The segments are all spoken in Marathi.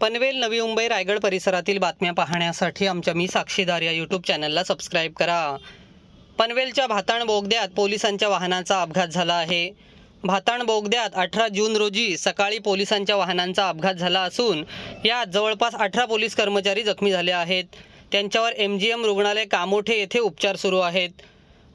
पनवेल नवी मुंबई रायगड परिसरातील बातम्या पाहण्यासाठी आमच्या मी साक्षीदार या यूट्यूब चॅनलला सबस्क्राईब करा. पनवेलच्या भाताण बोगद्यात पोलिसांच्या वाहनाचा अपघात झाला आहे. भाताण बोगद्यात अठरा जून रोजी सकाळी पोलिसांच्या वाहनांचा अपघात झाला असून यात जवळपास अठरा पोलीस कर्मचारी जखमी झाले आहेत. त्यांच्यावर एम जी एम रुग्णालय कामोठे येथे उपचार सुरू आहेत.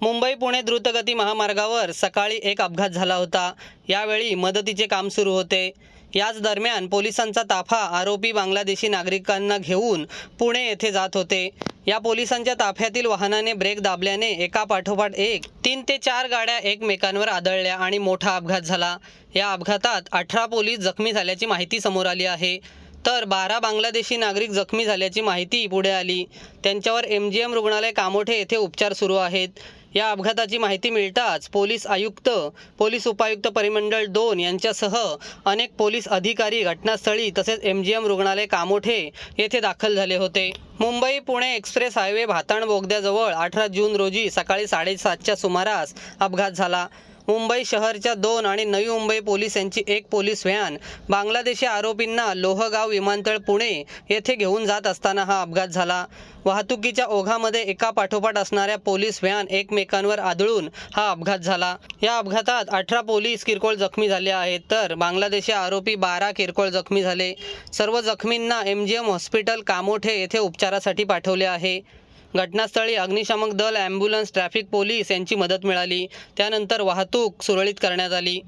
मुंबई पुणे द्रुतगती महामार्गावर सकाळी एक अपघात झाला होता. यावेळी मदतीचे काम सुरू होते. याच दरम्यान पोलिसांचा ताफा आरोपी बांगलादेशी नागरिकांना घेऊन पुणे येथे जात होते. या पोलिसांच्या ताफ्यातील वाहनाने ब्रेक दाबल्याने एका पाठोपाठ एक तीन ते चार गाड्या एकमेकांवर आदळल्या आणि मोठा अपघात झाला. या अपघातात अठरा पोलीस जखमी झाल्याची माहिती समोर आली आहे. तर बारा बांगलादेशी नागरिक जखमी झाल्याची माहिती पुढे आली. त्यांच्यावर एम जी एम रुग्णालय कामोठे येथे उपचार सुरू आहेत. या अपघाताची माहिती मिळताच पोलीस आयुक्त पोलीस उपायुक्त परिमंडळ दोन यांच्यासह अनेक पोलीस अधिकारी घटनास्थळी तसेच एम जी एम रुग्णालय कामोठे येथे दाखल झाले होते. मुंबई पुणे एक्सप्रेस हायवे भाताण बोगद्याजवळ अठरा जून रोजी सकाळी साडेसातच्या सुमारास अपघात झाला. मुंबई शहरच्या दोन आणि नवी मुंबई पोलीस यांची एक पोलीस व्हॅन बांगलादेशी आरोपींना लोहगाव विमानतळ पुणे येथे घेऊन जात असताना हा अपघात झाला. वाहतुकीच्या ओघामध्ये एका पाठोपाठ असणाऱ्या पोलीस व्हॅन एकमेकांवर आदळून हा अपघात झाला. या अपघातात अठरा पोलीस किरकोळ जखमी झाले आहेत तर बांगलादेशी आरोपी बारा किरकोळ जखमी झाले. सर्व जखमींना M G M hospital Kamothe येथे उपचारासाठी पाठवले आहे. घटनास्थळी अग्निशामक दल ॲम्ब्युलन्स ट्रॅफिक पोलीस यांची मदत मिळाली. त्यानंतर वाहतूक सुरळीत करण्यात आली.